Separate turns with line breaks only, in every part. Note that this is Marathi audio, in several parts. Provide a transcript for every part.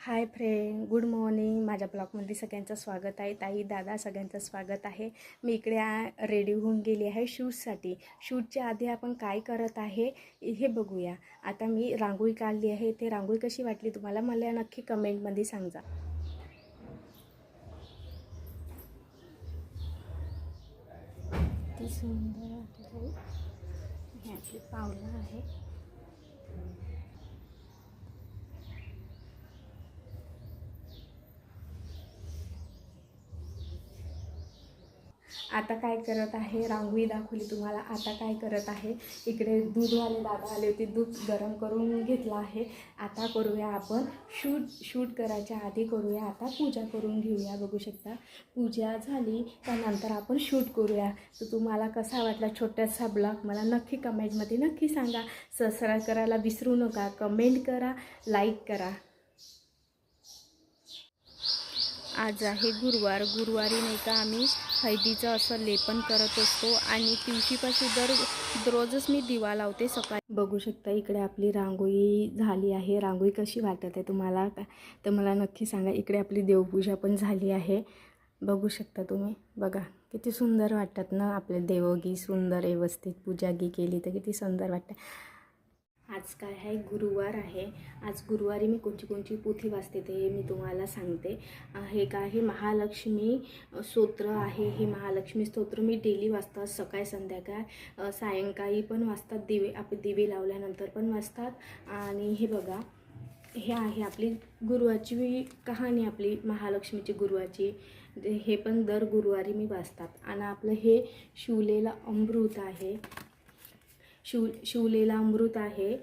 हाय फ्रेंड गुड मॉर्निंग माझ्या ब्लॉगमध्ये सगळ्यांचं स्वागत आहे. ताई दादा सगळ्यांचं स्वागत आहे. मी इकडे रेडी होऊन गेली आहे शूटसाठी. शूटच्या आधी आपण काय करत आहे हे बघूया. आता मी रांगोळी काढली आहे. ते रांगोळी कशी वाटली तुम्हाला मला नक्की कमेंटमध्ये सांगा. ती सुंदर आहे. आपली पावलं आहे. आता काय करत आहे? रांगोळी दाखवली तुम्हाला. आता काय करत आहे? इकडे दूधवाले दादा आले होते. दूध गरम करून घेतलं आहे. आता करूया आपण शूट. शूट करायच्या आधी करूया. आता पूजा करून घेऊया. बघू शकता. पूजा झाली त्यानंतर आपण शूट करूया. तर तुम्हाला कसा वाटला छोटासा ब्लॉग? मला नक्की कमेंटमध्ये नक्की सांगा. सबस्क्राईब करायला विसरू नका. कमेंट करा लाईक करा. आज आहे गुरुवार. गुरुवारी नाही का आम्ही हळदीचं असं लेपन करत असतो आणि दिवशीपासून दर दररोजच मी दिवा लावते सकाळी. बघू शकता इकडे आपली रांगोळी झाली आहे. रांगोळी कशी वाटत आहे तुम्हाला? तर मला नक्की सांगा इकडे आपली देवपूजा पण झाली आहे. बघू शकता तुम्ही. बघा किती सुंदर वाटतात ना आपले देवगी सुंदर व्यवस्थित पूजागी केली तर किती सुंदर वाटतं. आज काय आहे गुरुवार आहे. आज गुरुवारी मी कोणची कोणची पोथी वाचते ते मी तुम्हाला सांगते. हे काय आहे महालक्ष्मी स्तोत्र आहे. हे महालक्ष्मी स्तोत्र मी डेली वाचतात सकाळ संध्याकाळ सायंकाळी पण वाचतात दिवे आपले दिवे लावल्यानंतर पण वाचतात. आणि हे बघा हे आहे आपली गुरुवारची कहाणी आपली महालक्ष्मीची गुरुवारची. हे पण दर गुरुवारी मी वाचतात. आणि आपलं हे शिवलेलं अमृत आहे. शिव शिवलेला अमृत आहे.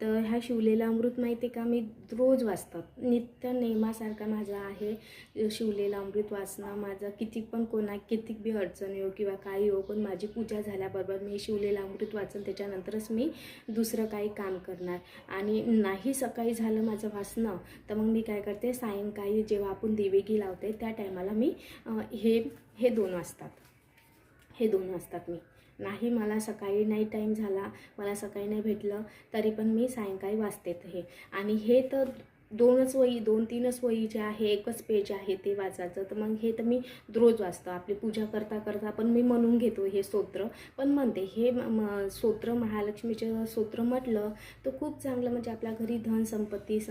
तर ह्या शिवलेला अमृत माहिती आहे का? मी रोज वाचतात. नित्य नेमासारखा माझा आहे. शिवलेला अमृत वाचणं माझं किती पण कोणा किती बी अडचण येऊ किंवा काही येऊ पण माझी पूजा झाल्याबरोबर मी शिवलेला अमृत वाचन त्याच्यानंतरच मी दुसरं काही काम करणार. आणि नाही सकाळी झालं माझं वाचणं तर मग मी काय करते? सायंकाळी जेव्हा आपण दिवेगी लावते त्या टायमाला मी हे हे दोन वाजतात हे दोन वाजतात मी. नाही मला सकाळी नाही टाईम झाला मला सकाळी नाही भेटलं तरी पण मी सायंकाळी वाचते हे आणि हे तर दोनच वही दोन तीनच वही जे आहे एकच पेज आहे ते वाचायचं. तर मग हे तर मी रोज वाचतो. आपली पूजा करता करता पण मी म्हणून घेतो हे स्तोत्र. पण म्हणते हे म- स्तोत्र महालक्ष्मीचं स्तोत्र म्हटलं तर खूप चांगलं म्हणजे आपल्या घरी धन संपत्ती स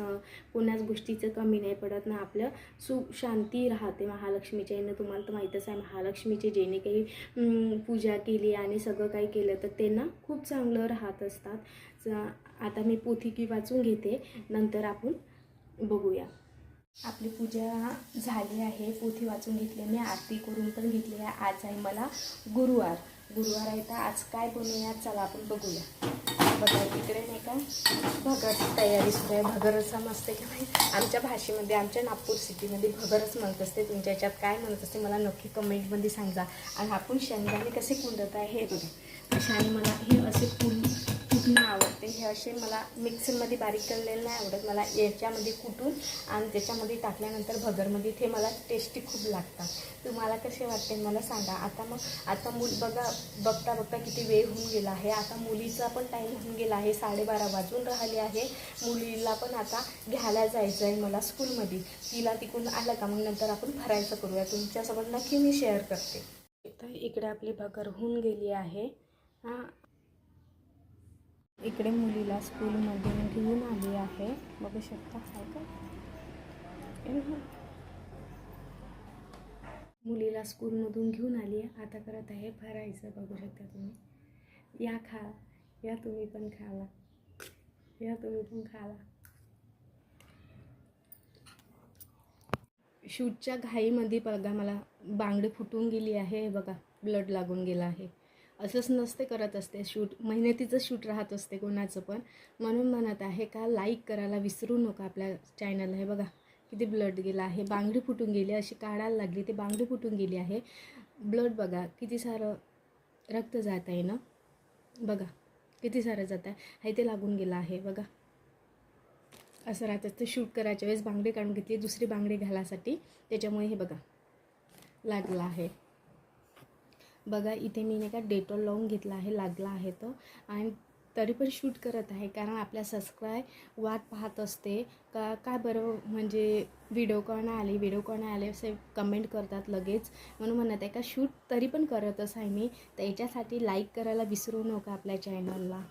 कोणाच गोष्टीचं कमी नाही पडत ना आपलं सुख शांती राहते महालक्ष्मीच्या. यानं तुम्हाला तर माहीतच आहे महालक्ष्मीचे जेणे काही पूजा केली आणि सगळं काही केलं तर त्यांना खूप चांगलं राहत असतात. आता मी पोथी की वाचून घेते. नंतर आपण बघूया. आपली पूजा झाली आहे. पोथी वाचून घेतली मी आरती करून पण घेतली आहे. आज आहे मला गुरुवार. गुरुवार आहे तर आज काय बनवूया चला आपण बघूया. बघा तिकडे नाही का? भगरची तयारी सुरू आहे. भगर असं मस्त की नाही? आमच्या भाषेमध्ये आमच्या नागपूर सिटीमध्ये भगरच म्हणत असते. तुमच्या याच्यात काय म्हणत असते मला नक्की कमेंटमध्ये सांगा. आणि आपण शेंगदाणे कसे कुंडत आहे हे बघा. असे मला हे असे फुल असे मला मिक्सरमध्ये बारीक केलेले नाही आवडत. मला याच्यामध्ये कुटून आणि त्याच्यामध्ये टाकल्यानंतर भगरमध्ये ते मला टेस्टी खूप लागतात. तुम्हाला कसे वाटते मला सांगा. आता मग आता मूल बघा बघता बघता किती वेळ होऊन गेला आहे. आता मुलीचा पण टाईम होऊन गेला आहे. साडेबारा वाजून राहिले आहे. मुलीला पण आता घ्यायला जायचं आहे मला स्कूलमध्ये तिला तिकडून आलं का? मग नंतर आपण भरायचं करूया. तुमच्यासोबत नक्की मी शेअर करते. तर इकडे आपली भगर होऊन गेली आहे. हां इकडे मुलीला स्कूलमधून घेऊन आली आहे. बघू शकता आहे का मुलीला स्कूलमधून घेऊन आली आहे. आता करत आहे भरायचं. बघू शकता तुम्ही. या खा. या तुम्ही पण खाला. या तुम्ही पण खाला. शूटच्या घाईमध्ये बघा मला बांगडी फुटून गेली आहे. बघा ब्लड लागून गेला आहे. असंच नसते करत असते. शूट मेहनतीचं शूट राहत असते कोणाचं पण. म्हणून म्हणत आहे का लाईक करायला विसरू नका आपल्या चॅनलला हे बघा. किती ब्लड गेला आहे. बांगडी फुटून गेली अशी काढायला लागली ती बांगडी फुटून गेली आहे. ब्लड बघा किती सारं रक्त जात आहे ना? बघा किती सारं जात आहे हे ते लागून गेलं आहे बघा. असं राहतं. ते शूट करायच्या वेळेस बांगडी काढून घेतली दुसरी बांगडी घालासाठी. त्याच्यामुळे हे बघा लागलं आहे. बघा इथे मी नाही का डेटॉल लावून घेतला आहे लागला आहे तो आणि तरी पण शूट करत आहे कारण आपल्या सबस्क्राईब वाट पाहत असते. का काय बरं म्हणजे व्हिडिओ कॉल आले व्हिडिओ कॉल आले असे कमेंट करतात लगेच. म्हणून म्हणत आहे का शूट तरी पण करतच आहे मी. तर याच्यासाठी लाईक करायला विसरू नका आपल्या चॅनलला